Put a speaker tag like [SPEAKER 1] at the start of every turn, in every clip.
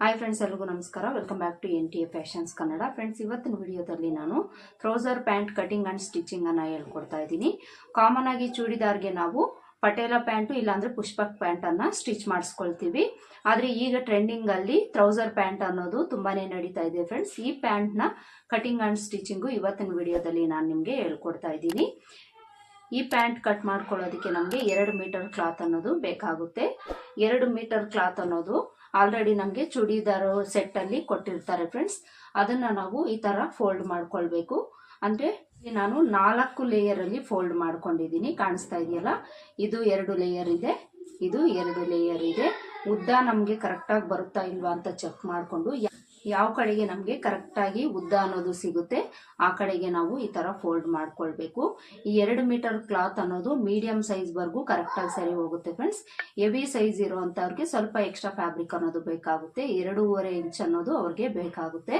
[SPEAKER 1] Hi friends ಎಲ್ಲರಿಗೂ ನಮಸ್ಕಾರ. Welcome back to N T A fashions Kannada friends ಇವತ್ತಿನ ವಿಡಿಯೋದಲ್ಲಿ ನಾನು ಟ್ರೌಸರ್ ಪ್ಯಾಂಟ್ ಕಟಿಂಗ್ ಆ್ಯಂಡ್ ಸ್ಟಿಚಿಂಗನ್ನು ಹೇಳ್ಕೊಡ್ತಾ ಇದ್ದೀನಿ. ಕಾಮನ್ ಆಗಿ ಚೂಡಿದಾರ್ಗೆ ನಾವು ಪಟೇಲ ಪ್ಯಾಂಟು ಇಲ್ಲಾಂದರೆ ಪುಷ್ಪಕ್ ಪ್ಯಾಂಟನ್ನು ಸ್ಟಿಚ್ ಮಾಡಿಸ್ಕೊಳ್ತೀವಿ. ಆದರೆ ಈಗ ಟ್ರೆಂಡಿಂಗಲ್ಲಿ ಟ್ರೌಸರ್ ಪ್ಯಾಂಟ್ ಅನ್ನೋದು ತುಂಬಾ ನಡೀತಾ ಇದೆ ಫ್ರೆಂಡ್ಸ್ ಈ ಪ್ಯಾಂಟ್ನ ಕಟಿಂಗ್ ಆ್ಯಂಡ್ ಸ್ಟಿಚಿಂಗು ಇವತ್ತಿನ ವಿಡಿಯೋದಲ್ಲಿ ನಾನು ನಿಮಗೆ ಹೇಳ್ಕೊಡ್ತಾ ಇದ್ದೀನಿ. ಈ ಪ್ಯಾಂಟ್ ಕಟ್ ಮಾಡ್ಕೊಳ್ಳೋದಕ್ಕೆ ನಮಗೆ ಎರಡು ಮೀಟರ್ ಕ್ಲಾತ್ ಅನ್ನೋದು ಬೇಕಾಗುತ್ತೆ. ಎರಡು ಮೀಟರ್ ಕ್ಲಾತ್ ಅನ್ನೋದು ಆಲ್ರೆಡಿ ನಮಗೆ ಚೂಡಿದಾರು ಸೆಟ್ಟಲ್ಲಿ ಕೊಟ್ಟಿರ್ತಾರೆ ಫ್ರೆಂಡ್ಸ್ ಅದನ್ನು ನಾವು ಈ ಥರ ಫೋಲ್ಡ್ ಮಾಡ್ಕೊಳ್ಬೇಕು. ಅಂದರೆ ನಾನು ನಾಲ್ಕು ಲೇಯರಲ್ಲಿ ಫೋಲ್ಡ್ ಮಾಡ್ಕೊಂಡಿದ್ದೀನಿ. ಕಾಣಿಸ್ತಾ ಇದೆಯಲ್ಲ? ಇದು ಎರಡು ಲೇಯರ್ ಇದೆ. ಇದು ಎರಡು ಲೇಯರ್ ಇದೆ. ಉದ್ದ ನಮಗೆ ಕರೆಕ್ಟಾಗಿ ಬರುತ್ತಾ ಇಲ್ವಾ ಅಂತ ಚೆಕ್ ಮಾಡಿಕೊಂಡು ಯಾವ ಕಡೆಗೆ ನಮಗೆ ಕರೆಕ್ಟಾಗಿ ಉದ್ದ ಅನ್ನೋದು ಸಿಗುತ್ತೆ, ಆ ಕಡೆಗೆ ನಾವು ಈ ಥರ ಫೋಲ್ಡ್ ಮಾಡ್ಕೊಳ್ಬೇಕು. ಈ ಎರಡು ಮೀಟರ್ ಕ್ಲಾತ್ ಅನ್ನೋದು ಮೀಡಿಯಂ ಸೈಜ್ವರೆಗೂ ಕರೆಕ್ಟಾಗಿ ಸರಿ ಹೋಗುತ್ತೆ ಫ್ರೆಂಡ್ಸ್ ಹೆವಿ ಸೈಜ್ ಇರುವಂಥವ್ರಿಗೆ ಸ್ವಲ್ಪ ಎಕ್ಸ್ಟ್ರಾ ಫ್ಯಾಬ್ರಿಕ್ ಅನ್ನೋದು ಬೇಕಾಗುತ್ತೆ, ಎರಡೂವರೆ ಇಂಚ್ ಅನ್ನೋದು ಅವ್ರಿಗೆ ಬೇಕಾಗುತ್ತೆ.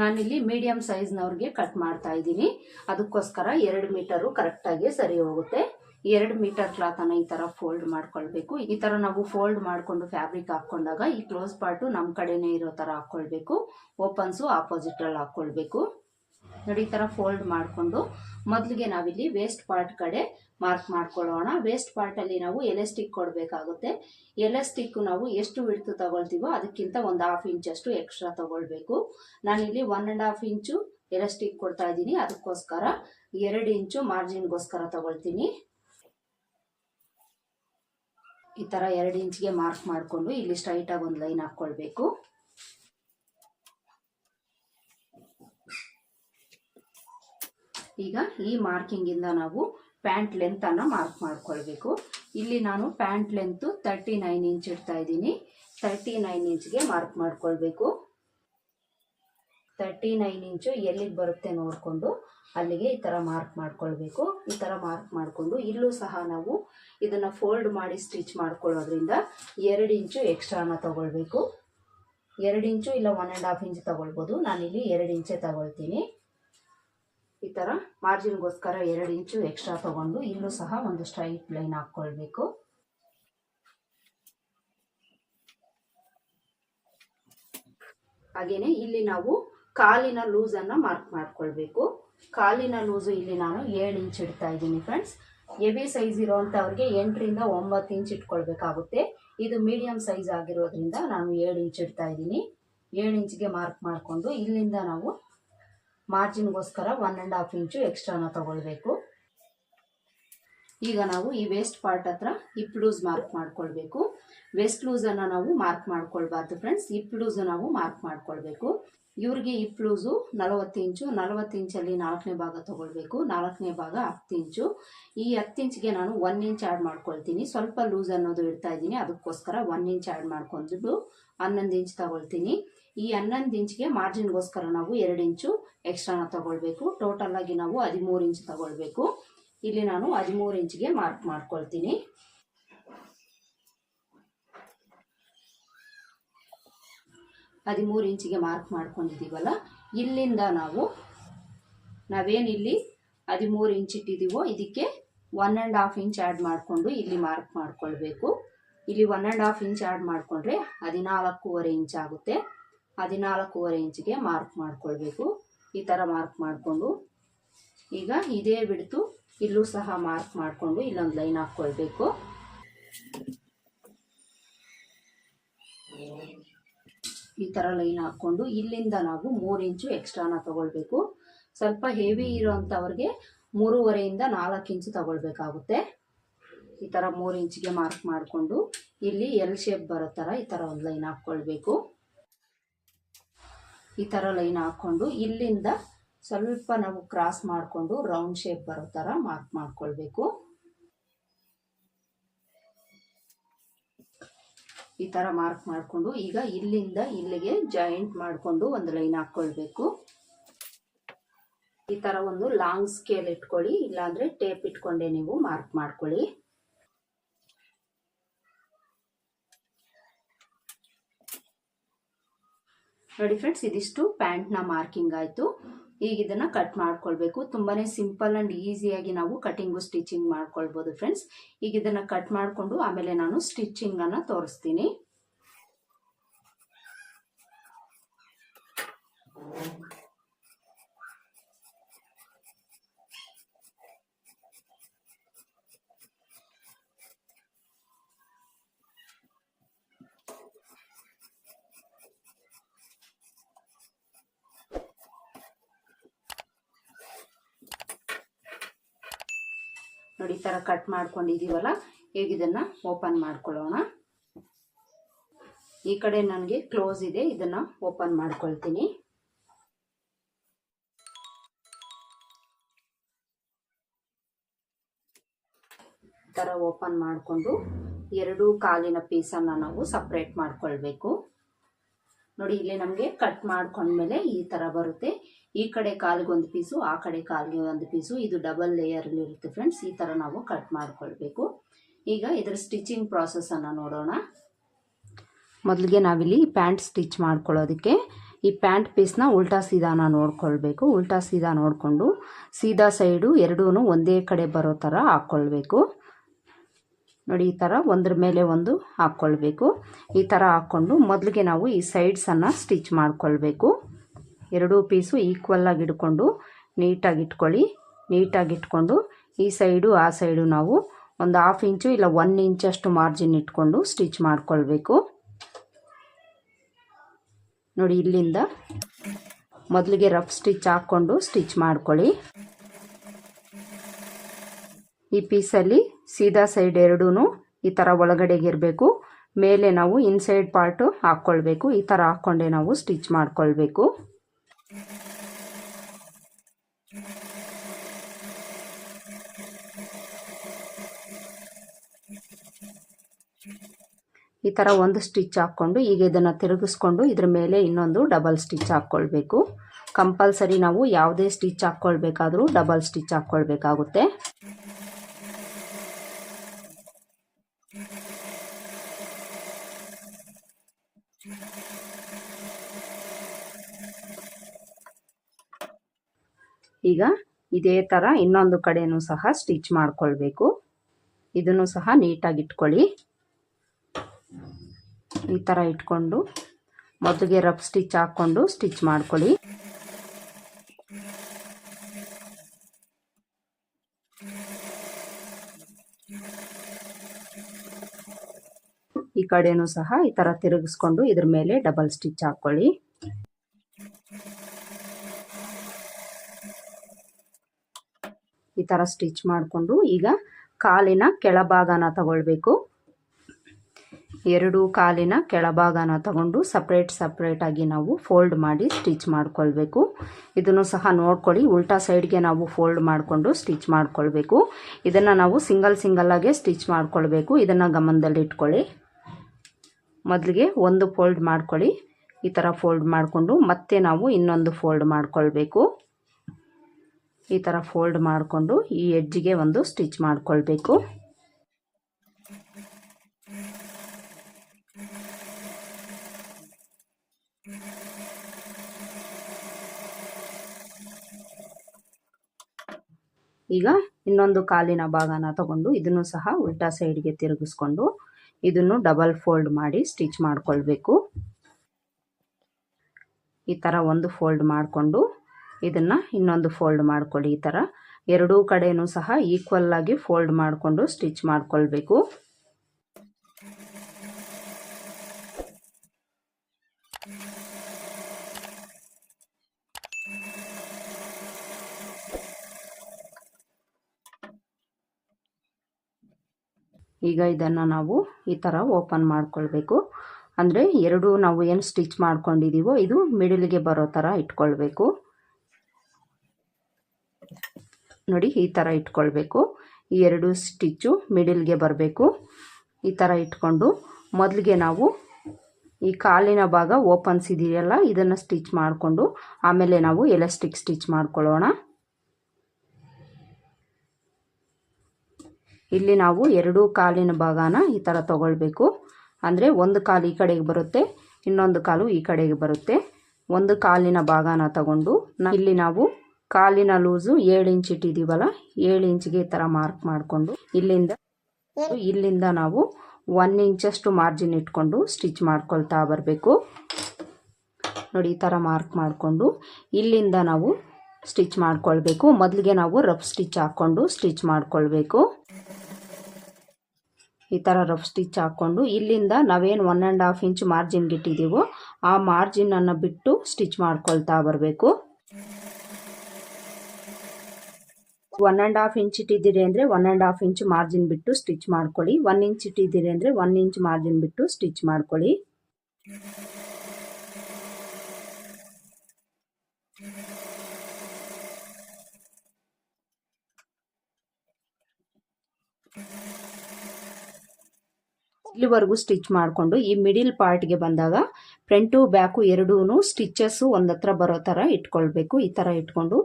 [SPEAKER 1] ನಾನಿಲ್ಲಿ ಮೀಡಿಯಂ ಸೈಜ್ನವ್ರಿಗೆ ಕಟ್ ಮಾಡ್ತಾ ಇದ್ದೀನಿ. ಅದಕ್ಕೋಸ್ಕರ ಎರಡು ಮೀಟರು ಕರೆಕ್ಟಾಗಿ ಸರಿ ಹೋಗುತ್ತೆ. ಎರಡು ಮೀಟರ್ ಕ್ಲಾತನ್ನು ಈ ಥರ ಫೋಲ್ಡ್ ಮಾಡ್ಕೊಳ್ಬೇಕು. ಈ ಥರ ನಾವು ಫೋಲ್ಡ್ ಮಾಡಿಕೊಂಡು ಫ್ಯಾಬ್ರಿಕ್ ಹಾಕ್ಕೊಂಡಾಗ ಈ ಕ್ಲೋಸ್ ಪಾರ್ಟು ನಮ್ಮ ಕಡೆನೇ ಇರೋ ಥರ ಹಾಕ್ಕೊಳ್ಬೇಕು. ಓಪನ್ಸು ಆಪೋಸಿಟಲ್ಲಿ ಹಾಕ್ಕೊಳ್ಬೇಕು. ನೋಡಿ, ಈ ಥರ ಫೋಲ್ಡ್ ಮಾಡಿಕೊಂಡು ಮೊದಲಿಗೆ ನಾವಿಲ್ಲಿ ವೇಸ್ಟ್ ಪಾರ್ಟ್ ಕಡೆ ಮಾರ್ಕ್ ಮಾಡ್ಕೊಳ್ಳೋಣ. ವೇಸ್ಟ್ ಪಾರ್ಟಲ್ಲಿ ನಾವು ಎಲೆಸ್ಟಿಕ್ ಕೊಡಬೇಕಾಗುತ್ತೆ. ಎಲೆಸ್ಟಿಕ್ ನಾವು ಎಷ್ಟು ವಿಡ್ತು ತಗೊಳ್ತೀವೋ ಅದಕ್ಕಿಂತ ಒಂದು ಹಾಫ್ ಇಂಚಷ್ಟು ಎಕ್ಸ್ಟ್ರಾ ತಗೊಳ್ಬೇಕು. ನಾನಿಲ್ಲಿ one and half inch elastic ಕೊಡ್ತಾ ಇದ್ದೀನಿ. ಅದಕ್ಕೋಸ್ಕರ ಎರಡು ಇಂಚು ಮಾರ್ಜಿನ್ಗೋಸ್ಕರ ತಗೊಳ್ತೀನಿ. ಈ ಥರ ಎರಡು ಇಂಚಿಗೆ ಮಾರ್ಕ್ ಮಾಡಿಕೊಂಡು ಇಲ್ಲಿ ಸ್ಟ್ರೈಟಾಗಿ ಒಂದು ಲೈನ್ ಹಾಕ್ಕೊಳ್ಬೇಕು ಈಗ ಈ ಮಾರ್ಕಿಂಗಿಂದ ನಾವು ಪ್ಯಾಂಟ್ ಲೆಂತನ್ನು ಮಾರ್ಕ್ ಮಾಡ್ಕೊಳ್ಬೇಕು. ಇಲ್ಲಿ ನಾನು pant length thirty nine inch ಇಡ್ತಾ ಇದ್ದೀನಿ. ತರ್ಟಿ ನೈನ್ ಇಂಚ್ಗೆ ಮಾರ್ಕ್ ಮಾಡ್ಕೊಳ್ಬೇಕು. ತರ್ಟಿ ನೈನ್ ಇಂಚು ಎಲ್ಲಿಗೆ ಬರುತ್ತೆ ನೋಡಿಕೊಂಡು ಅಲ್ಲಿಗೆ ಈ ಥರ ಮಾರ್ಕ್ ಮಾಡ್ಕೊಳ್ಬೇಕು. ಈ ಥರ ಮಾರ್ಕ್ ಮಾಡಿಕೊಂಡು ಇಲ್ಲೂ ಸಹ ನಾವು ಇದನ್ನು ಫೋಲ್ಡ್ ಮಾಡಿ ಸ್ಟಿಚ್ ಮಾಡ್ಕೊಳ್ಳೋದ್ರಿಂದ ಎರಡು ಇಂಚು ಎಕ್ಸ್ಟ್ರಾನ ತಗೊಳ್ಬೇಕು. ಎರಡು ಇಂಚು ಇಲ್ಲ ಒನ್ ಆ್ಯಂಡ್ ಹಾಫ್ ಇಂಚ್ ತಗೊಳ್ಬೋದು. ನಾನಿಲ್ಲಿ ಎರಡು ಇಂಚೆ ತಗೊಳ್ತೀನಿ. ಈ ಥರ ಮಾರ್ಜಿನ್ಗೋಸ್ಕರ ಎರಡು ಇಂಚು ಎಕ್ಸ್ಟ್ರಾ ತಗೊಂಡು ಇಲ್ಲೂ ಸಹ ಒಂದು ಸ್ಟ್ರೈಟ್ ಲೈನ್ ಹಾಕ್ಕೊಳ್ಬೇಕು. ಹಾಗೆಯೇ ಇಲ್ಲಿ ನಾವು ಕಾಲಿನ ಲೂಸನ್ನು ಮಾರ್ಕ್ ಮಾಡ್ಕೊಳ್ಬೇಕು. ಕಾಲಿನ ಲೂಸು ಇಲ್ಲಿ ನಾನು ಏಳು ಇಂಚ್ ಇಡ್ತಾ ಇದ್ದೀನಿ ಫ್ರೆಂಡ್ಸ್ ಎವಿ ಸೈಜ್ ಇರೋವಂಥವ್ರಿಗೆ ಎಂಟರಿಂದ ಒಂಬತ್ತು ಇಂಚ್ ಇಟ್ಕೊಳ್ಬೇಕಾಗುತ್ತೆ. ಇದು ಮೀಡಿಯಂ ಸೈಜ್ ಆಗಿರೋದ್ರಿಂದ ನಾನು ಏಳು ಇಂಚ್ ಇಡ್ತಾ ಇದ್ದೀನಿ. ಏಳು ಇಂಚ್ಗೆ ಮಾರ್ಕ್ ಮಾಡಿಕೊಂಡು ಇಲ್ಲಿಂದ ನಾವು ಮಾರ್ಜಿನ್ಗೋಸ್ಕರ ಒನ್ ಆ್ಯಂಡ್ ಹಾಫ್ ಇಂಚು ಎಕ್ಸ್ಟ್ರಾನ ತಗೊಳ್ಬೇಕು. ಈಗ ನಾವು ಈ ವೇಸ್ಟ್ ಪಾರ್ಟ್ ಹತ್ರ ಹಿಪ್ ಲೂಸ್ ಮಾರ್ಕ್ ಮಾಡ್ಕೊಳ್ಬೇಕು. ವೆಸ್ಟ್ ಲೂಸನ್ನು ನಾವು ಮಾರ್ಕ್ ಮಾಡ್ಕೊಳ್ಬಾರ್ದು ಫ್ರೆಂಡ್ಸ್ ಹಿಪ್ ಲೂಸ್ ನಾವು ಮಾರ್ಕ್ ಮಾಡ್ಕೊಳ್ಬೇಕು. ಇವ್ರಿಗೆ ಈ ಲೂಸು ನಲವತ್ತು ಇಂಚು, ನಲವತ್ತು ಇಂಚಲ್ಲಿ ನಾಲ್ಕನೇ ಭಾಗ ತೊಗೊಳ್ಬೇಕು. ನಾಲ್ಕನೇ ಭಾಗ ಹತ್ತು ಇಂಚು. ಈ ಹತ್ತು ಇಂಚ್ಗೆ ನಾನು ಒನ್ ಇಂಚ್ ಆ್ಯಡ್ ಮಾಡ್ಕೊಳ್ತೀನಿ. ಸ್ವಲ್ಪ ಲೂಸ್ ಅನ್ನೋದು ಇಡ್ತಾ ಇದ್ದೀನಿ. ಅದಕ್ಕೋಸ್ಕರ ಒನ್ ಇಂಚ್ ಆ್ಯಡ್ ಮಾಡ್ಕೊಂಡ್ಬಿಟ್ಟು ಹನ್ನೊಂದು ಇಂಚ್ ತಗೊಳ್ತೀನಿ. ಈ ಹನ್ನೊಂದು ಇಂಚ್ಗೆ ಮಾರ್ಜಿನ್ಗೋಸ್ಕರ ನಾವು ಎರಡು ಇಂಚು ಎಕ್ಸ್ಟ್ರಾನ ತೊಗೊಳ್ಬೇಕು. ಟೋಟಲ್ ಆಗಿ ನಾವು ಹದಿಮೂರು ಇಂಚ್ ತಗೊಳ್ಬೇಕು. ಇಲ್ಲಿ ನಾನು ಹದಿಮೂರು ಇಂಚ್ಗೆ ಮಾರ್ಕ್ ಮಾಡ್ಕೊಳ್ತೀನಿ. ಹದಿಮೂರು ಇಂಚಿಗೆ ಮಾರ್ಕ್ ಮಾಡ್ಕೊಂಡಿದ್ದೀವಲ್ಲ, ಇಲ್ಲಿಂದ ನಾವು, ನಾವೇನಿಲ್ಲಿ ಹದಿಮೂರು ಇಂಚ್ ಇಟ್ಟಿದ್ದೀವೋ, ಇದಕ್ಕೆ one and half inch add ಮಾಡಿಕೊಂಡು ಇಲ್ಲಿ ಮಾರ್ಕ್ ಮಾಡ್ಕೊಳ್ಬೇಕು. ಇಲ್ಲಿ one and half inch add ಮಾಡಿಕೊಂಡ್ರೆ ಹದಿನಾಲ್ಕೂವರೆ ಇಂಚ್ ಆಗುತ್ತೆ. ಹದಿನಾಲ್ಕೂವರೆ ಇಂಚಿಗೆ ಮಾರ್ಕ್ ಮಾಡ್ಕೊಳ್ಬೇಕು. ಈ ಥರ ಮಾರ್ಕ್ ಮಾಡಿಕೊಂಡು ಈಗ ಇದೇ ಬಿಡ್ತು, ಇಲ್ಲೂ ಸಹ ಮಾರ್ಕ್ ಮಾಡಿಕೊಂಡು ಇಲ್ಲೊಂದು ಲೈನ್ ಹಾಕ್ಕೊಳ್ಬೇಕು ಈ ಥರ ಲೈನ್ ಹಾಕ್ಕೊಂಡು ಇಲ್ಲಿಂದ ನಾವು ಮೂರು ಇಂಚು ಎಕ್ಸ್ಟ್ರಾನ ತಗೊಳ್ಬೇಕು. ಸ್ವಲ್ಪ ಹೆವಿ ಇರೋಂಥವ್ರಿಗೆ ಮೂರುವರೆಯಿಂದ ನಾಲ್ಕು ಇಂಚು ತಗೊಳ್ಬೇಕಾಗುತ್ತೆ. ಈ ಥರ ಮೂರು ಇಂಚಿಗೆ ಮಾರ್ಕ್ ಮಾಡಿಕೊಂಡು ಇಲ್ಲಿ ಎಲ್ ಶೇಪ್ ಬರೋ ಥರ ಈ ಥರ ಒಂದು ಲೈನ್ ಹಾಕ್ಕೊಳ್ಬೇಕು. ಈ ಥರ ಲೈನ್ ಹಾಕ್ಕೊಂಡು ಇಲ್ಲಿಂದ ಸ್ವಲ್ಪ ನಾವು ಕ್ರಾಸ್ ಮಾಡಿಕೊಂಡು ರೌಂಡ್ ಶೇಪ್ ಬರೋ ಥರ ಮಾರ್ಕ್ ಮಾಡ್ಕೊಳ್ಬೇಕು. ಈ ಥರ ಮಾರ್ಕ್ ಮಾಡಿಕೊಂಡು ಈಗ ಇಲ್ಲಿಂದ ಇಲ್ಲಿಗೆ ಜಾಯಿಂಟ್ ಮಾಡಿಕೊಂಡು ಒಂದು ಲೈನ್ ಹಾಕ್ಕೊಳ್ಬೇಕು ಈ ಥರ ಒಂದು ಲಾಂಗ್ ಸ್ಕೇಲ್ ಇಟ್ಕೊಳ್ಳಿ, ಇಲ್ಲಾಂದರೆ ಟೇಪ್ ಇಟ್ಕೊಂಡೆ ನೀವು ಮಾರ್ಕ್ ಮಾಡ್ಕೊಳ್ಳಿ. ನೋಡಿ ಫ್ರೆಂಡ್ಸ್ ಇದಿಷ್ಟು ಪ್ಯಾಂಟ್ನ ಮಾರ್ಕಿಂಗ್ ಆಯಿತು. ಈಗ ಇದನ್ನು ಕಟ್ ಮಾಡ್ಕೊಳ್ಬೇಕು. ತುಂಬಾನೇ ಸಿಂಪಲ್ ಆ್ಯಂಡ್ ಈಸಿಯಾಗಿ ನಾವು ಕಟಿಂಗು ಸ್ಟಿಚಿಂಗ್ ಮಾಡ್ಕೊಳ್ಬೋದು ಫ್ರೆಂಡ್ಸ್ ಈಗ ಇದನ್ನು ಕಟ್ ಮಾಡಿಕೊಂಡು ಆಮೇಲೆ ನಾನು ಸ್ಟಿಚಿಂಗ್ ಸ್ಟಿಚಿಂಗನ್ನು ತೋರಿಸ್ತೀನಿ. ನೋಡಿ ಈ ಥರ ಕಟ್ ಮಾಡ್ಕೊಂಡಿದ್ದೀವಲ್ಲ ಈಗ ಇದನ್ನು ಓಪನ್ ಮಾಡ್ಕೊಳ್ಳೋಣ. ಈ ಕಡೆ ನನಗೆ ಕ್ಲೋಸ್ ಇದೆ, ಇದನ್ನು ಓಪನ್ ಮಾಡ್ಕೊಳ್ತೀನಿ. ಥರ ಓಪನ್ ಮಾಡಿಕೊಂಡು ಎರಡು ಕಾಲಿನ ಪೀಸನ್ನು ನಾವು ಸಪ್ರೇಟ್ ಮಾಡ್ಕೊಳ್ಬೇಕು. ನೋಡಿ, ಇಲ್ಲಿ ನಮಗೆ ಕಟ್ ಮಾಡ್ಕೊಂಡ್ಮೇಲೆ ಈ ಥರ ಬರುತ್ತೆ. ಈ ಕಡೆ ಕಾಲಿಗೆ ಒಂದು ಪೀಸು, ಆ ಕಡೆ ಕಾಲಿಗೆ ಒಂದು ಪೀಸು. ಇದು ಡಬಲ್ ಲೇಯರಲ್ಲಿ ಇರುತ್ತೆ ಫ್ರೆಂಡ್ಸ್ ಈ ಥರ ನಾವು ಕಟ್ ಮಾಡಿಕೊಳ್ಬೇಕು. ಈಗ ಇದರ ಸ್ಟಿಚಿಂಗ್ ಪ್ರಾಸೆಸನ್ನು ನೋಡೋಣ. ಮೊದಲಿಗೆ ನಾವಿಲ್ಲಿ ಪ್ಯಾಂಟ್ ಸ್ಟಿಚ್ ಮಾಡ್ಕೊಳ್ಳೋದಕ್ಕೆ ಈ ಪ್ಯಾಂಟ್ ಪೀಸ್ನ ಉಲ್ಟಾ ಸೀದಾನ ನೋಡ್ಕೊಳ್ಬೇಕು. ಉಲ್ಟಾ ಸೀದಾ ನೋಡಿಕೊಂಡು ಸೀದಾ ಸೈಡು ಎರಡೂ ಒಂದೇ ಕಡೆ ಬರೋ ಥರ ಹಾಕ್ಕೊಳ್ಬೇಕು ನೋಡಿ, ಈ ಥರ ಒಂದ್ರ ಮೇಲೆ ಒಂದು ಹಾಕ್ಕೊಳ್ಬೇಕು ಈ ಥರ ಹಾಕ್ಕೊಂಡು ಮೊದಲಿಗೆ ನಾವು ಈ ಸೈಡ್ಸನ್ನು ಸ್ಟಿಚ್ ಮಾಡ್ಕೊಳ್ಬೇಕು. ಎರಡೂ ಪೀಸು ಈಕ್ವಲ್ಲಾಗಿ ಇಟ್ಕೊಂಡು ನೀಟಾಗಿ ಇಟ್ಕೊಳ್ಳಿ. ನೀಟಾಗಿ ಇಟ್ಕೊಂಡು ಈ ಸೈಡು, ಆ ಸೈಡು ನಾವು ಒಂದು ಹಾಫ್ ಇಂಚು ಇಲ್ಲ ಒನ್ ಇಂಚಷ್ಟು ಮಾರ್ಜಿನ್ ಇಟ್ಕೊಂಡು ಸ್ಟಿಚ್ ಮಾಡ್ಕೊಳ್ಬೇಕು. ನೋಡಿ, ಇಲ್ಲಿಂದ ಮೊದಲಿಗೆ ರಫ್ ಸ್ಟಿಚ್ ಹಾಕ್ಕೊಂಡು ಸ್ಟಿಚ್ ಮಾಡ್ಕೊಳ್ಳಿ. ಈ ಪೀಸಲ್ಲಿ ಸೀದಾ ಸೈಡ್ ಎರಡೂ ಈ ಥರ ಒಳಗಡೆಗೆ ಇರಬೇಕು. ಮೇಲೆ ನಾವು ಇನ್ಸೈಡ್ ಪಾರ್ಟು ಹಾಕ್ಕೊಳ್ಬೇಕು. ಈ ಥರ ಹಾಕ್ಕೊಂಡೆ ನಾವು ಸ್ಟಿಚ್ ಮಾಡ್ಕೊಳ್ಬೇಕು. ಈ ಥರ ಒಂದು ಸ್ಟಿಚ್ ಹಾಕ್ಕೊಂಡು, ಈಗ ಇದನ್ನು ತಿರುಗಿಸ್ಕೊಂಡು, ಇದ್ರ ಮೇಲೆ ಇನ್ನೊಂದು ಡಬಲ್ ಸ್ಟಿಚ್ ಹಾಕ್ಕೊಳ್ಬೇಕು. ಕಂಪಲ್ಸರಿ ನಾವು ಯಾವುದೇ ಸ್ಟಿಚ್ ಹಾಕ್ಕೊಳ್ಬೇಕಾದ್ರೂ ಡಬಲ್ ಸ್ಟಿಚ್ ಹಾಕ್ಕೊಳ್ಬೇಕಾಗುತ್ತೆ. ಈಗ ಇದೇ ಥರ ಇನ್ನೊಂದು ಕಡೆಯೂ ಸಹ ಸ್ಟಿಚ್ ಮಾಡ್ಕೊಳ್ಬೇಕು. ಇದನ್ನು ಸಹ ನೀಟಾಗಿ ಇಟ್ಕೊಳ್ಳಿ. ಈ ಥರ ಇಟ್ಕೊಂಡು ಮೊದಲಿಗೆ ರಫ್ ಸ್ಟಿಚ್ ಹಾಕ್ಕೊಂಡು ಸ್ಟಿಚ್ ಮಾಡ್ಕೊಳ್ಳಿ. ಈ ಕಡೆಯೂ ಸಹ ಈ ಥರ ತಿರುಗಿಸ್ಕೊಂಡು ಇದ್ರ ಮೇಲೆ ಡಬಲ್ ಸ್ಟಿಚ್ ಹಾಕ್ಕೊಳ್ಳಿ. ಥರ ಸ್ಟಿಚ್ ಮಾಡಿಕೊಂಡು ಈಗ ಕಾಲಿನ ಕೆಳಭಾಗನ ತಗೊಳ್ಬೇಕು. ಎರಡು ಕಾಲಿನ ಕೆಳಭಾಗನ ತಗೊಂಡು ಸಪ್ರೇಟ್ ಸಪ್ರೇಟಾಗಿ ನಾವು ಫೋಲ್ಡ್ ಮಾಡಿ ಸ್ಟಿಚ್ ಮಾಡ್ಕೊಳ್ಬೇಕು. ಇದನ್ನು ಸಹ ನೋಡ್ಕೊಳ್ಳಿ, ಉಲ್ಟಾ ಸೈಡ್ಗೆ ನಾವು ಫೋಲ್ಡ್ ಮಾಡಿಕೊಂಡು ಸ್ಟಿಚ್ ಮಾಡ್ಕೊಳ್ಬೇಕು. ಇದನ್ನು ನಾವು ಸಿಂಗಲ್ ಸಿಂಗಲ್ಲಾಗೆ ಸ್ಟಿಚ್ ಮಾಡ್ಕೊಳ್ಬೇಕು. ಇದನ್ನು ಗಮನದಲ್ಲಿ ಇಟ್ಕೊಳ್ಳಿ. ಮೊದಲಿಗೆ ಒಂದು ಫೋಲ್ಡ್ ಮಾಡ್ಕೊಳ್ಳಿ. ಈ ಥರ ಫೋಲ್ಡ್ ಮಾಡಿಕೊಂಡು ಮತ್ತೆ ನಾವು ಇನ್ನೊಂದು ಫೋಲ್ಡ್ ಮಾಡ್ಕೊಳ್ಬೇಕು. ಈ ಥರ ಫೋಲ್ಡ್ ಮಾಡಿಕೊಂಡು ಈ ಎಡ್ಜಿಗೆ ಒಂದು ಸ್ಟಿಚ್ ಮಾಡಿಕೊಳ್ಬೇಕು. ಈಗ ಇನ್ನೊಂದು ಕಾಲಿನ ಭಾಗನ ತಗೊಂಡು ಇದನ್ನು ಸಹ ಉಲ್ಟಾ ಸೈಡ್ಗೆ ತಿರುಗಿಸ್ಕೊಂಡು ಇದನ್ನು ಡಬಲ್ ಫೋಲ್ಡ್ ಮಾಡಿ ಸ್ಟಿಚ್ ಮಾಡಿಕೊಳ್ಬೇಕು. ಈ ಥರ ಒಂದು ಫೋಲ್ಡ್ ಮಾಡಿಕೊಂಡು ಇದನ್ನು ಇನ್ನೊಂದು ಫೋಲ್ಡ್ ಮಾಡ್ಕೊಳ್ಳಿ ಈ ಥರ ಎರಡೂ ಕಡೆಯೂ ಸಹ ಈಕ್ವಲ್ ಆಗಿ ಫೋಲ್ಡ್ ಮಾಡಿಕೊಂಡು ಸ್ಟಿಚ್ ಮಾಡ್ಕೊಳ್ಬೇಕು. ಈಗ ಇದನ್ನು ನಾವು ಈ ಥರ ಓಪನ್ ಮಾಡ್ಕೊಳ್ಬೇಕು. ಅಂದರೆ ಎರಡು ನಾವು ಏನು ಸ್ಟಿಚ್ ಮಾಡ್ಕೊಂಡಿದ್ದೀವೋ ಇದು ಮಿಡಿಲ್ಗೆ ಬರೋ ಥರ ಇಟ್ಕೊಳ್ಬೇಕು. ನೋಡಿ, ಈ ಥರ ಇಟ್ಕೊಳ್ಬೇಕು. ಈ ಎರಡು ಸ್ಟಿಚ್ಚು ಮಿಡಿಲ್ಗೆ ಬರಬೇಕು. ಈ ಥರ ಇಟ್ಕೊಂಡು ಮೊದಲಿಗೆ ನಾವು ಈ ಕಾಲಿನ ಭಾಗ ಓಪನ್ಸ್ ಇದೆಯಲ್ಲ, ಇದನ್ನು ಸ್ಟಿಚ್ ಮಾಡಿಕೊಂಡು ಆಮೇಲೆ ನಾವು ಎಲಾಸ್ಟಿಕ್ ಸ್ಟಿಚ್ ಮಾಡ್ಕೊಳ್ಳೋಣ. ಇಲ್ಲಿ ನಾವು ಎರಡೂ ಕಾಲಿನ ಭಾಗನ ಈ ಥರ ತಗೊಳ್ಬೇಕು. ಅಂದರೆ ಒಂದು ಕಾಲು ಈ ಕಡೆಗೆ ಬರುತ್ತೆ, ಇನ್ನೊಂದು ಕಾಲು ಈ ಕಡೆಗೆ ಬರುತ್ತೆ. ಒಂದು ಕಾಲಿನ ಭಾಗನ ತಗೊಂಡು ಇಲ್ಲಿ ನಾವು ಕಾಲಿನ ಲೂಸು ಏಳು ಇಂಚ್ ಇಟ್ಟಿದ್ದೀವಲ್ಲ ಏಳು ಇಂಚ್ಗೆ ಈ ಥರ ಮಾರ್ಕ್ ಮಾಡಿಕೊಂಡು ಇಲ್ಲಿಂದ ಇಲ್ಲಿಂದ ನಾವು ಒನ್ ಇಂಚಷ್ಟು ಮಾರ್ಜಿನ್ ಇಟ್ಕೊಂಡು ಸ್ಟಿಚ್ ಮಾಡ್ಕೊಳ್ತಾ ಬರಬೇಕು. ನೋಡಿ, ಈ ಥರ ಮಾರ್ಕ್ ಮಾಡಿಕೊಂಡು ಇಲ್ಲಿಂದ ನಾವು ಸ್ಟಿಚ್ ಮಾಡ್ಕೊಳ್ಬೇಕು. ಮೊದಲಿಗೆ ನಾವು ರಫ್ ಸ್ಟಿಚ್ ಹಾಕ್ಕೊಂಡು ಸ್ಟಿಚ್ ಮಾಡ್ಕೊಳ್ಬೇಕು. ಈ ಥರ ರಫ್ ಸ್ಟಿಚ್ ಹಾಕ್ಕೊಂಡು ಇಲ್ಲಿಂದ ನಾವೇನು ಒನ್ ಆ್ಯಂಡ್ ಹಾಫ್ ಇಂಚ್ ಮಾರ್ಜಿನ್ಗೆ ಇಟ್ಟಿದ್ದೀವೋ ಆ ಮಾರ್ಜಿನನ್ನು ಬಿಟ್ಟು ಸ್ಟಿಚ್ ಮಾಡ್ಕೊಳ್ತಾ ಬರಬೇಕು. ಒನ್ ಆ್ಯಂಡ್ ಹಾಫ್ ಇಂಚ್ ಇಟ್ಟಿದ್ದೀರಿ ಅಂದರೆ one and half inch margin ಬಿಟ್ಟು ಸ್ಟಿಚ್ ಮಾಡ್ಕೊಳ್ಳಿ. ಒನ್ ಇಂಚ್ ಇಟ್ಟಿದ್ದೀರಿ ಅಂದರೆ ಒನ್ ಇಂಚ್ ಮಾರ್ಜಿನ್ ಬಿಟ್ಟು ಸ್ಟಿಚ್ ಮಾಡ್ಕೊಳ್ಳಿ. ಇಲ್ಲಿವರೆಗೂ ಸ್ಟಿಚ್ ಮಾಡಿಕೊಂಡು ಈ ಮಿಡಿಲ್ ಪಾರ್ಟ್ಗೆ ಬಂದಾಗ ಫ್ರಂಟು ಬ್ಯಾಕು ಎರಡೂ ಸ್ಟಿಚಸ್ಸು ಒಂದು ಹತ್ರ ಬರೋ ಥರ ಇಟ್ಕೊಳ್ಬೇಕು. ಈ ಥರ ಇಟ್ಕೊಂಡು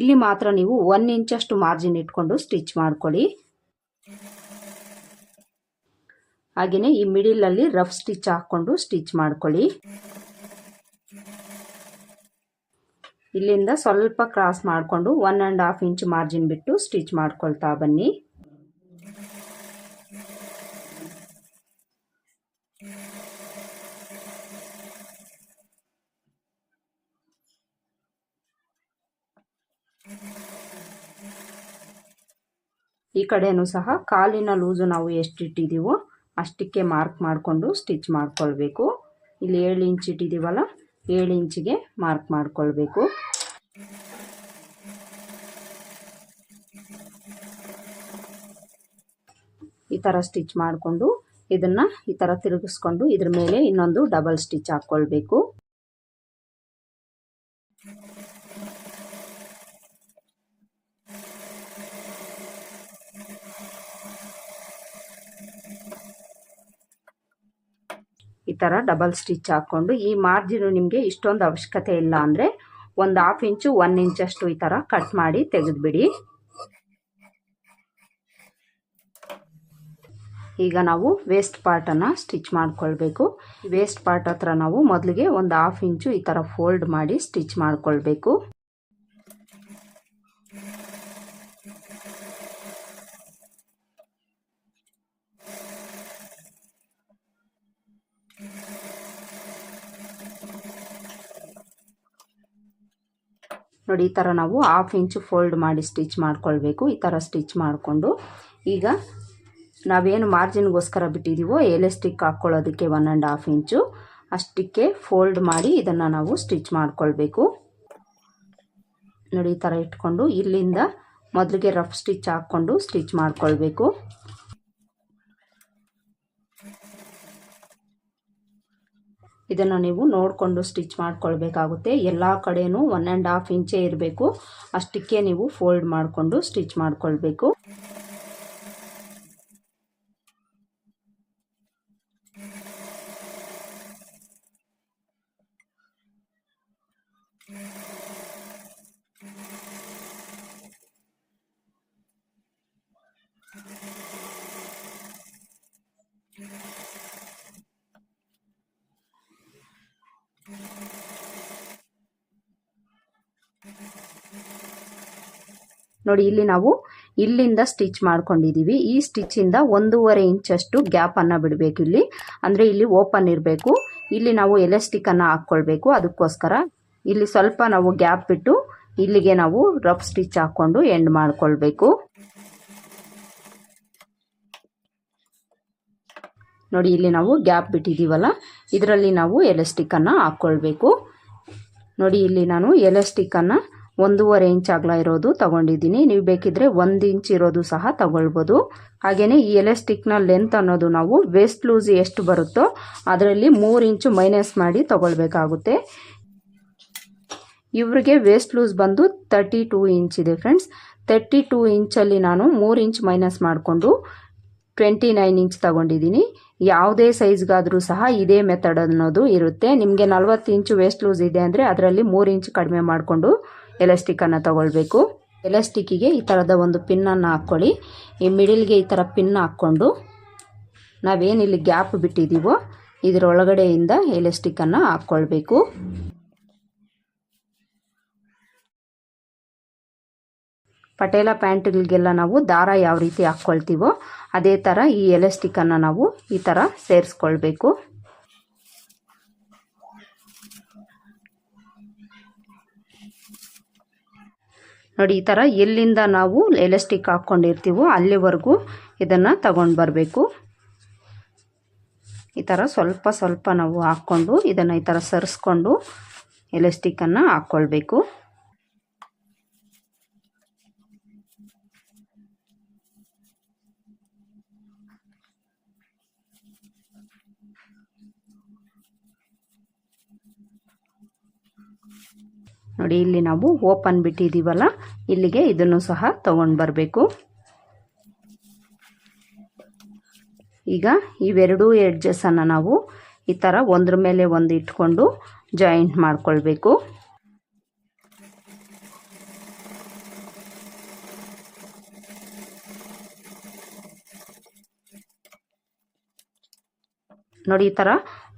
[SPEAKER 1] ಇಲ್ಲಿ ಮಾತ್ರ ನೀವು ಒನ್ ಇಂಚಷ್ಟು ಮಾರ್ಜಿನ್ ಇಟ್ಕೊಂಡು ಸ್ಟಿಚ್ ಮಾಡ್ಕೊಳ್ಳಿ. ಹಾಗೆಯೇ ಈ ಮಿಡಿಲಲ್ಲಿ ರಫ್ ಸ್ಟಿಚ್ ಹಾಕ್ಕೊಂಡು ಸ್ಟಿಚ್ ಮಾಡ್ಕೊಳ್ಳಿ. ಇಲ್ಲಿಂದ ಸ್ವಲ್ಪ ಕ್ರಾಸ್ ಮಾಡಿಕೊಂಡು one and half inch margin ಬಿಟ್ಟು ಸ್ಟಿಚ್ ಮಾಡ್ಕೊಳ್ತಾ ಬನ್ನಿ. ಈ ಕಡೆಯೂ ಸಹ ಕಾಲಿನ ಲೂಸು ನಾವು ಎಷ್ಟು ಇಟ್ಟಿದ್ದೀವೋ ಅಷ್ಟಕ್ಕೆ ಮಾರ್ಕ್ ಮಾಡಿಕೊಂಡು ಸ್ಟಿಚ್ ಮಾಡ್ಕೊಳ್ಬೇಕು. ಇಲ್ಲಿ ಏಳು ಇಂಚ್ ಇಟ್ಟಿದ್ದೀವಲ್ಲ ಏಳು ಇಂಚಿಗೆ ಮಾರ್ಕ್ ಮಾಡಿಕೊಳ್ಬೇಕು. ಈ ಥರ ಸ್ಟಿಚ್ ಮಾಡಿಕೊಂಡು ಇದನ್ನು ಈ ಥರ ತಿರುಗಿಸ್ಕೊಂಡು ಇದ್ರ ಮೇಲೆ ಇನ್ನೊಂದು ಡಬಲ್ ಸ್ಟಿಚ್ ಹಾಕ್ಕೊಳ್ಬೇಕು. ಥರ ಡಬಲ್ ಸ್ಟಿಚ್ ಹಾಕ್ಕೊಂಡು ಈ ಮಾರ್ಜಿನು ನಿಮಗೆ ಇಷ್ಟೊಂದು ಅವಶ್ಯಕತೆ ಇಲ್ಲ ಅಂದರೆ ಒಂದು ಹಾಫ್ ಇಂಚು ಒನ್ ಇಂಚಷ್ಟು ಈ ಥರ ಕಟ್ ಮಾಡಿ ತೆಗೆದುಬಿಡಿ. ಈಗ ನಾವು ವೇಸ್ಟ್ ಪಾರ್ಟನ್ನು ಸ್ಟಿಚ್ ಮಾಡಿಕೊಳ್ಬೇಕು. ವೇಸ್ಟ್ ಪಾರ್ಟ್ ಹತ್ರ ನಾವು ಮೊದಲಿಗೆ ಒಂದು ಹಾಫ್ ಇಂಚು ಈ ಥರ ಫೋಲ್ಡ್ ಮಾಡಿ ಸ್ಟಿಚ್ ಮಾಡ್ಕೊಳ್ಬೇಕು. ನೋಡಿ, ಈ ಥರ ನಾವು ಹಾಫ್ ಇಂಚು ಫೋಲ್ಡ್ ಮಾಡಿ ಸ್ಟಿಚ್ ಮಾಡ್ಕೊಳ್ಬೇಕು. ಈ ಥರ ಸ್ಟಿಚ್ ಮಾಡಿಕೊಂಡು ಈಗ ನಾವೇನು ಮಾರ್ಜಿನ್ಗೋಸ್ಕರ ಬಿಟ್ಟಿದ್ದೀವೋ ಎಲೆಸ್ಟಿಕ್ ಹಾಕ್ಕೊಳ್ಳೋದಕ್ಕೆ ಒನ್ ಆ್ಯಂಡ್ ಹಾಫ್ ಇಂಚು ಅಷ್ಟಕ್ಕೆ ಫೋಲ್ಡ್ ಮಾಡಿ ಇದನ್ನು ನಾವು ಸ್ಟಿಚ್ ಮಾಡ್ಕೊಳ್ಬೇಕು. ನೋಡಿ, ಈ ಥರ ಇಟ್ಕೊಂಡು ಇಲ್ಲಿಂದ ಮೊದಲಿಗೆ ರಫ್ ಸ್ಟಿಚ್ ಹಾಕ್ಕೊಂಡು ಸ್ಟಿಚ್ ಮಾಡ್ಕೊಳ್ಬೇಕು. ಇದನ್ನು ನೀವು ನೋಡಿಕೊಂಡು ಸ್ಟಿಚ್ ಮಾಡ್ಕೊಳ್ಬೇಕಾಗುತ್ತೆ. ಎಲ್ಲ ಕಡೆಯೂ ಒನ್ ಆ್ಯಂಡ್ ಹಾಫ್ ಇಂಚೇ ಇರಬೇಕು. ಅಷ್ಟಕ್ಕೆ ನೀವು ಫೋಲ್ಡ್ ಮಾಡಿಕೊಂಡು ಸ್ಟಿಚ್ ಮಾಡ್ಕೊಳ್ಬೇಕು. ನೋಡಿ, ಇಲ್ಲಿ ನಾವು ಇಲ್ಲಿಂದ ಸ್ಟಿಚ್ ಮಾಡ್ಕೊಂಡಿದ್ದೀವಿ ಈ ಸ್ಟಿಚ್ಚಿಂದ ಒಂದೂವರೆ ಇಂಚಷ್ಟು ಗ್ಯಾಪನ್ನು ಬಿಡಬೇಕು ಇಲ್ಲಿ. ಅಂದರೆ ಇಲ್ಲಿ ಓಪನ್ ಇರಬೇಕು. ಇಲ್ಲಿ ನಾವು ಎಲೆಸ್ಟಿಕ್ಕನ್ನು ಹಾಕ್ಕೊಳ್ಬೇಕು. ಅದಕ್ಕೋಸ್ಕರ ಇಲ್ಲಿ ಸ್ವಲ್ಪ ನಾವು ಗ್ಯಾಪ್ ಬಿಟ್ಟು ಇಲ್ಲಿಗೆ ನಾವು ರಫ್ ಸ್ಟಿಚ್ ಹಾಕ್ಕೊಂಡು ಎಂಡ್ ಮಾಡ್ಕೊಳ್ಬೇಕು. ನೋಡಿ, ಇಲ್ಲಿ ನಾವು ಗ್ಯಾಪ್ ಬಿಟ್ಟಿದ್ದೀವಲ್ಲ ಇದರಲ್ಲಿ ನಾವು ಎಲೆಸ್ಟಿಕ್ಕನ್ನು ಹಾಕ್ಕೊಳ್ಬೇಕು. ನೋಡಿ, ಇಲ್ಲಿ ನಾನು ಎಲೆಸ್ಟಿಕ್ಕನ್ನು ಒಂದೂವರೆ ಇಂಚ್ ಅಗಲ ಇರೋದು ತಗೊಂಡಿದ್ದೀನಿ. ನೀವು ಬೇಕಿದ್ರೆ ಒಂದು ಇಂಚ್ ಇರೋದು ಸಹ ತಗೊಳ್ಬೋದು. ಹಾಗೆಯೇ ಈ ಎಲೆಸ್ಟಿಕ್ನ ಲೆಂತ್ ಅನ್ನೋದು ನಾವು ವೇಸ್ಟ್ ಲೂಸ್ ಎಷ್ಟು ಬರುತ್ತೋ ಅದರಲ್ಲಿ ಮೂರು ಇಂಚು ಮೈನಸ್ ಮಾಡಿ ತಗೊಳ್ಬೇಕಾಗುತ್ತೆ. ಇವ್ರಿಗೆ ವೇಸ್ಟ್ ಲೂಸ್ ಬಂದು ತರ್ಟಿ ಟೂ ಇಂಚ್ ಇದೆ ಫ್ರೆಂಡ್ಸ್ ತರ್ಟಿ ಟೂ ಇಂಚಲ್ಲಿ ನಾನು ಮೂರು ಇಂಚ್ ಮೈನಸ್ ಮಾಡಿಕೊಂಡು ಟ್ವೆಂಟಿ ನೈನ್ ಇಂಚ್ ತಗೊಂಡಿದ್ದೀನಿ. ಯಾವುದೇ ಸೈಜ್ಗಾದರೂ ಸಹ ಇದೇ ಮೆಥಡ್ ಅನ್ನೋದು ಇರುತ್ತೆ. ನಿಮಗೆ ನಲ್ವತ್ತು ಇಂಚು ವೇಸ್ಟ್ ಲೂಸ್ ಇದೆ ಅಂದರೆ ಅದರಲ್ಲಿ ಮೂರು ಇಂಚ್ ಕಡಿಮೆ ಮಾಡಿಕೊಂಡು ಎಲಾಸ್ಟಿಕ್ಕನ್ನು ತಗೊಳ್ಬೇಕು. ಎಲಾಸ್ಟಿಕ್ಕಿಗೆ ಈ ಥರದ ಒಂದು ಪಿನ್ನನ್ನು ಹಾಕ್ಕೊಳ್ಳಿ ಈ ಮಿಡಿಲ್ಗೆ ಈ ಥರ ಪಿನ್ ಹಾಕ್ಕೊಂಡು ನಾವೇನಿಲ್ಲಿ ಗ್ಯಾಪ್ ಬಿಟ್ಟಿದ್ದೀವೋ ಇದರೊಳಗಡೆಯಿಂದ ಎಲಾಸ್ಟಿಕ್ಕನ್ನು ಹಾಕ್ಕೊಳ್ಬೇಕು ಪಟೇಲ ಪ್ಯಾಂಟ್ಗಳಿಗೆಲ್ಲ ನಾವು ದಾರ ಯಾವ ರೀತಿ ಹಾಕ್ಕೊಳ್ತೀವೋ ಅದೇ ಥರ ಈ ಎಲಾಸ್ಟಿಕ್ಕನ್ನು ನಾವು ಈ ಥರ ಸೇರಿಸ್ಕೊಳ್ಬೇಕು. ನೋಡಿ, ಈ ಥರ ಎಲ್ಲಿಂದ ನಾವು ಎಲೆಸ್ಟಿಕ್ ಹಾಕ್ಕೊಂಡಿರ್ತೀವೋ ಅಲ್ಲಿವರೆಗೂ ಇದನ್ನು ತಗೊಂಡು ಬರಬೇಕು. ಈ ಥರ ಸ್ವಲ್ಪ ಸ್ವಲ್ಪ ನಾವು ಹಾಕ್ಕೊಂಡು ಇದನ್ನು ಈ ಥರ ಸರಿಸ್ಕೊಂಡು ಎಲೆಸ್ಟಿಕ್ಕನ್ನು ಹಾಕ್ಕೊಳ್ಬೇಕು ನೋಡಿ, ಇಲ್ಲಿ ನಾವು ಓಪನ್ ಬಿಟ್ಟಿದ್ದೀವಲ್ಲ, ಇಲ್ಲಿಗೆ ಇದನ್ನು ಸಹ ತಗೊಂಡು ಬರಬೇಕು. ಈಗ ಇವೆರಡೂ ಎಡ್ಜಸ್ಸನ್ನು ನಾವು ಈ ಥರ ಒಂದ್ರ ಮೇಲೆ ಒಂದು ಇಟ್ಕೊಂಡು ಜಾಯಿಂಟ್ ಮಾಡಿಕೊಳ್ಬೇಕು. ನೋಡಿ, ಈ ಥರ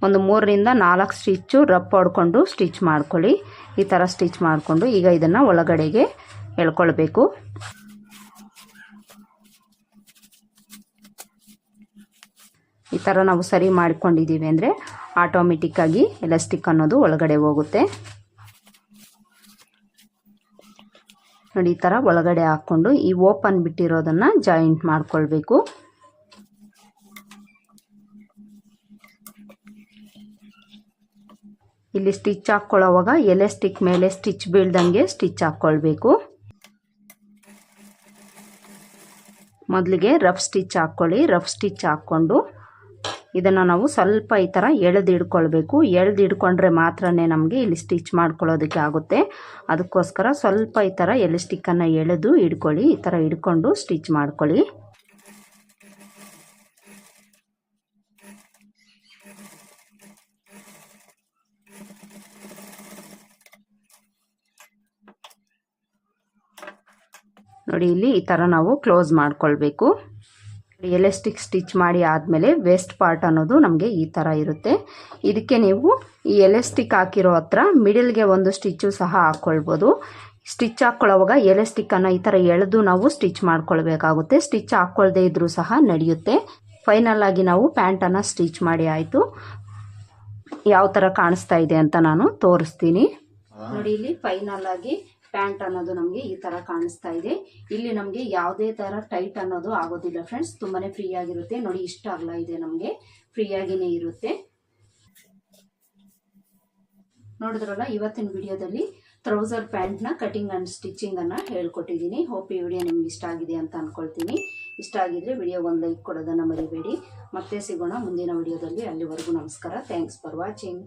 [SPEAKER 1] ಒಂದು ಮೂರರಿಂದ ನಾಲ್ಕು ಸ್ಟಿಚ್ಚು ರಪ್ ಹೊಡ್ಕೊಂಡು ಸ್ಟಿಚ್ ಮಾಡ್ಕೊಳ್ಳಿ. ಈ ಥರ ಸ್ಟಿಚ್ ಮಾಡಿಕೊಂಡು ಈಗ ಇದನ್ನು ಒಳಗಡೆಗೆ ಎಳ್ಕೊಳ್ಬೇಕು. ಈ ಥರ ನಾವು ಸರಿ ಮಾಡಿಕೊಂಡಿದ್ದೀವಿ ಅಂದರೆ ಆಟೋಮೆಟಿಕ್ಕಾಗಿ ಎಲಾಸ್ಟಿಕ್ ಅನ್ನೋದು ಒಳಗಡೆ ಹೋಗುತ್ತೆ. ನೋಡಿ, ಈ ಥರ ಒಳಗಡೆ ಹಾಕ್ಕೊಂಡು ಈ ಓಪನ್ ಬಿಟ್ಟಿರೋದನ್ನು ಜಾಯಿಂಟ್ ಮಾಡ್ಕೊಳ್ಬೇಕು. ಇಲ್ಲಿ ಸ್ಟಿಚ್ ಹಾಕ್ಕೊಳ್ಳೋವಾಗ ಎಲೆಸ್ಟಿಕ್ ಮೇಲೆ ಸ್ಟಿಚ್ ಬೀಳ್ದಂಗೆ ಸ್ಟಿಚ್ ಹಾಕ್ಕೊಳ್ಬೇಕು ಮೊದಲಿಗೆ ರಫ್ ಸ್ಟಿಚ್ ಹಾಕ್ಕೊಳ್ಳಿ ರಫ್ ಸ್ಟಿಚ್ ಹಾಕ್ಕೊಂಡು ಇದನ್ನು ನಾವು ಸ್ವಲ್ಪ ಈ ಥರ ಎಳೆದು ಹಿಡ್ಕೊಳ್ಬೇಕು ಎಳೆದು ಹಿಡ್ಕೊಂಡ್ರೆ ಮಾತ್ರನೇ ನಮಗೆ ಇಲ್ಲಿ ಸ್ಟಿಚ್ ಮಾಡ್ಕೊಳ್ಳೋದಕ್ಕೆ ಆಗುತ್ತೆ. ಅದಕ್ಕೋಸ್ಕರ ಸ್ವಲ್ಪ ಈ ಥರ ಎಲೆ ಸ್ಟಿಕ್ಕನ್ನು ಎಳೆದು ಇಡ್ಕೊಳ್ಳಿ. ಈ ಥರ ಹಿಡ್ಕೊಂಡು ಸ್ಟಿಚ್ ಮಾಡ್ಕೊಳ್ಳಿ. ನೋಡಿ ಇಲ್ಲಿ ಈ ಥರ ನಾವು ಕ್ಲೋಸ್ ಮಾಡ್ಕೊಳ್ಬೇಕು. ಎಲೆಸ್ಟಿಕ್ ಸ್ಟಿಚ್ ಮಾಡಿ ಆದಮೇಲೆ ವೇಸ್ಟ್ ಪಾರ್ಟ್ ಅನ್ನೋದು ನಮಗೆ ಈ ಥರ ಇರುತ್ತೆ. ಇದಕ್ಕೆ ನೀವು ಈ ಎಲೆಸ್ಟಿಕ್ ಹಾಕಿರೋ ಹತ್ರ ಮಿಡಲ್ಗೆ ಒಂದು ಸ್ಟಿಚ್ಚು ಸಹ ಹಾಕ್ಕೊಳ್ಬೋದು ಸ್ಟಿಚ್ ಹಾಕ್ಕೊಳ್ಳೋವಾಗ ಎಲೆಸ್ಟಿಕ್ಕನ್ನು ಈ ಥರ ಎಳೆದು ನಾವು ಸ್ಟಿಚ್ ಮಾಡ್ಕೊಳ್ಬೇಕಾಗುತ್ತೆ. ಸ್ಟಿಚ್ ಹಾಕ್ಕೊಳ್ದೇ ಇದ್ದರೂ ಸಹ ನಡೆಯುತ್ತೆ. ಫೈನಲ್ ಆಗಿ ನಾವು ಪ್ಯಾಂಟನ್ನು ಸ್ಟಿಚ್ ಮಾಡಿ ಆಯಿತು. ಯಾವ ಥರ ಕಾಣಿಸ್ತಾ ಇದೆ ಅಂತ ನಾನು ತೋರಿಸ್ತೀನಿ. ನೋಡಿ ಇಲ್ಲಿ ಫೈನಲ್ ಆಗಿ ಪ್ಯಾಂಟ್ ಅನ್ನೋದು ನಮಗೆ ಈ ಥರ ಕಾಣಿಸ್ತಾ ಇದೆ. ಇಲ್ಲಿ ನಮಗೆ ಯಾವುದೇ ಥರ ಟೈಟ್ ಅನ್ನೋದು ಆಗೋದಿಲ್ಲ ಫ್ರೆಂಡ್ಸ್. ತುಂಬಾನೇ ಫ್ರೀ ಆಗಿರುತ್ತೆ. ನೋಡಿ, ಇಷ್ಟ ಅಗಲ ಇದೆ ನಮಗೆ. ಫ್ರೀ ಆಗಿನೇ ಇರುತ್ತೆ. ನೋಡಿದ್ರಲ್ಲ, ಇವತ್ತಿನ ವಿಡಿಯೋದಲ್ಲಿ ಟ್ರೌಸರ್ ಪ್ಯಾಂಟ್ನ ಕಟಿಂಗ್ ಆ್ಯಂಡ್ ಸ್ಟಿಚಿಂಗನ್ನು ಹೇಳ್ಕೊಟ್ಟಿದ್ದೀನಿ. ಹೋಪ್ ಈ ವಿಡಿಯೋ ನಿಮ್ಗೆ ಇಷ್ಟ ಆಗಿದೆ ಅಂತ ಅಂದ್ಕೊಳ್ತೀನಿ ಇಷ್ಟ ಆಗಿದ್ರೆ ವಿಡಿಯೋ ಒಂದು ಲೈಕ್ ಕೊಡೋದನ್ನು ಮರಿಬೇಡಿ. ಮತ್ತೆ ಸಿಗೋಣ ಮುಂದಿನ ವಿಡಿಯೋದಲ್ಲಿ. ಅಲ್ಲಿವರೆಗೂ ನಮಸ್ಕಾರ. Thanks for watching